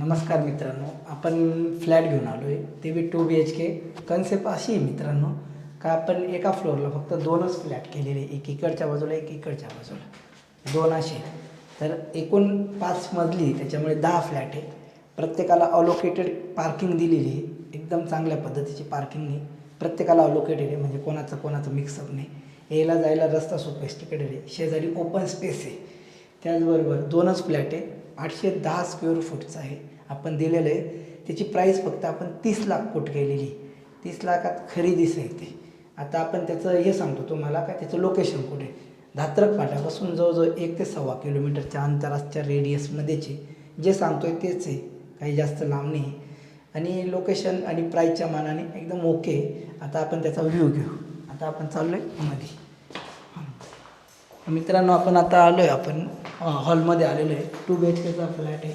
नमस्कार मित्रांनो आपण फ्लॅट घेऊन आलो आहे ते B two B H K concept अशी आहे मित्रांनो का आपण एका फ्लोअरला फक्त दोनच फ्लॅट केलेले एक इकडच्या बाजूला एक इकडच्या बाजूला. दोन असे तर एकूण पाच मजली त्याच्यामुळे दहा फ्लॅट आहे प्रत्येकाला अलोकेटेड पार्किंग दिलेली आहे. एकदम चांगल्या पद्धतीची पार्किंग नाही प्रत्येकाला अलोकेटेड आहे म्हणजे कोणाचं कोणाचं मिक्सअप नाही. यायला जायला रस्ता सोपेस्टिकेटेड आहे शेजारी ओपन स्पेस आहे. त्याचबरोबर दोनच फ्लॅट आहे आठशे दहा स्क्वेअर फूटचं आहे. आपण दिलेलं आहे. त्याची प्राईस फक्त आपण तीस लाख कोट केलेली तीस लाखात खरेदीच आहे ते. आता आपण त्याचं हे सांगतो तुम्हाला का त्याचं लोकेशन कुठे? धात्रक फाट्यापासून जवळजवळ एक ते सव्वा किलोमीटरच्या अंतराच्या रेडियसमध्येचे जे सांगतो आहे तेच आहे. काही जास्त लांब नाही. आणि लोकेशन आणि प्राईसच्या मानाने एकदम ओके आता आपण त्याचा व्ह्यू घेऊ. आता आपण चाललो आहे मध्ये मित्रांनो आपण आता आलो आहे आपण. हॉलमध्ये आलेलो आहे. टू बी एच केचा फ्लॅट आहे.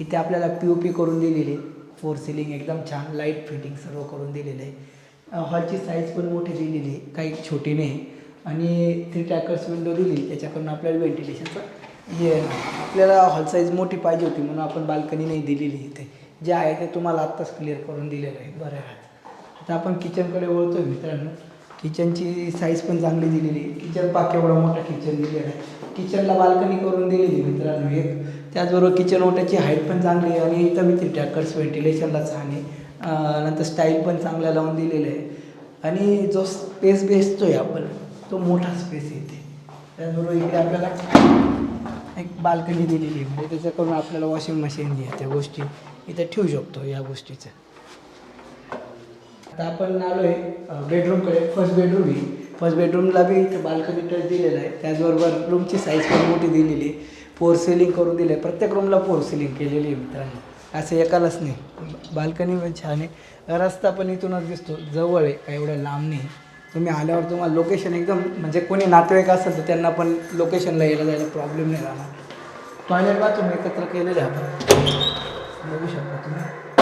इथे आपल्याला पी ओ पी करून दिलेली आहे. फोर सिलिंग एकदम छान लाइट फिटिंग सर्व करून दिलेलं आहे. हॉलची साईज पण मोठी दिलेली आहे. काही छोटी नाही. आणि थ्री टॅकर्स विंडो दिली त्याच्याकडून आपल्याला व्हेंटिलेशनचं हे आपल्याला हॉल साईज मोठी पाहिजे होती म्हणून आपण बाल्कनी नाही दिलेली इथे. जे आहे ते तुम्हाला आत्ताच क्लिअर करून दिलेलं आहे. बरं आहे आता आपण किचनकडे वळतो आहे मित्रांनो. किचनची साईज पण चांगली दिलेली आहे. किचन पाक एवढा मोठा किचन दिलेला आहे. किचनला बाल्कनी करून दिलेली मित्रांनो एक. त्याचबरोबर किचन ओट्याची हाईट पण चांगली आहे आणि इथं मी टॅकर्स ट्रॅकर्स व्हेंटिलेशनला छान आहे. नंतर स्टाईल पण चांगला लावून दिलेलं आहे. आणि जो स्पेस बेसतो आहे आपण तो मोठा स्पेस येते त्याचबरोबर इकडे आपल्याला एक बाल्कनी दिलेली आहे. म्हणजे त्याच्याकडून आपल्याला वॉशिंग मशीन आहे त्या गोष्टी इथं ठेवू शकतो या गोष्टीचं. आता आपण आलो आहे बेडरूमकडे फर्स्ट बेडरूम आहे फर्स्ट बेडरूमला बी इथे बाल्कनी टच दिलेला आहे. त्याचबरोबर रूमची साईज पण मोठी दिलेली आहे. फोर सिलिंग करून दिलं आहे प्रत्येक रूमला फोर सिलिंग केलेली आहे मित्रांनो. असं एकालाच नाही. बाल्कनी पण छान आहे. रस्ता पण इथूनच दिसतो. जवळ आहे. काय एवढं लांब नाही. तुम्ही आल्यावर तुम्हाला लोकेशन एकदम म्हणजे कोणी नातेवाईक असेल तर त्यांना पण लोकेशनला यायला जायला प्रॉब्लेम नाही राहणार. टॉयलेट बाथरूम एकत्र केलेले आहे आपण बघू शकता तुम्ही.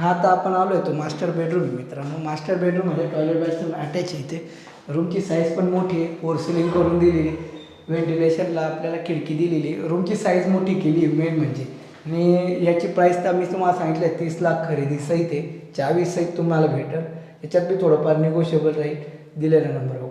हा आता आपण आलो आहे तो मास्टर बेडरूम आहे मित्रांनो. Master bedroom toilet bathroom attach आहे इथे. रूमची साईज पण मोठी आहे. फोर सिलिंग करून दिलेली व्हेंटिलेशनला आपल्याला खिडकी दिलेली रूमची साईज मोठी केली मेन म्हणजे. आणि याची प्राईस तर मी तुम्हाला सांगितलं आहे तीस लाख खरेदी सहित आहे. चावीस सहित तुम्हाला भेटेल. याच्यात बी थोडंफार निगोशिएबल राहील. दिलेल्या नंबरवर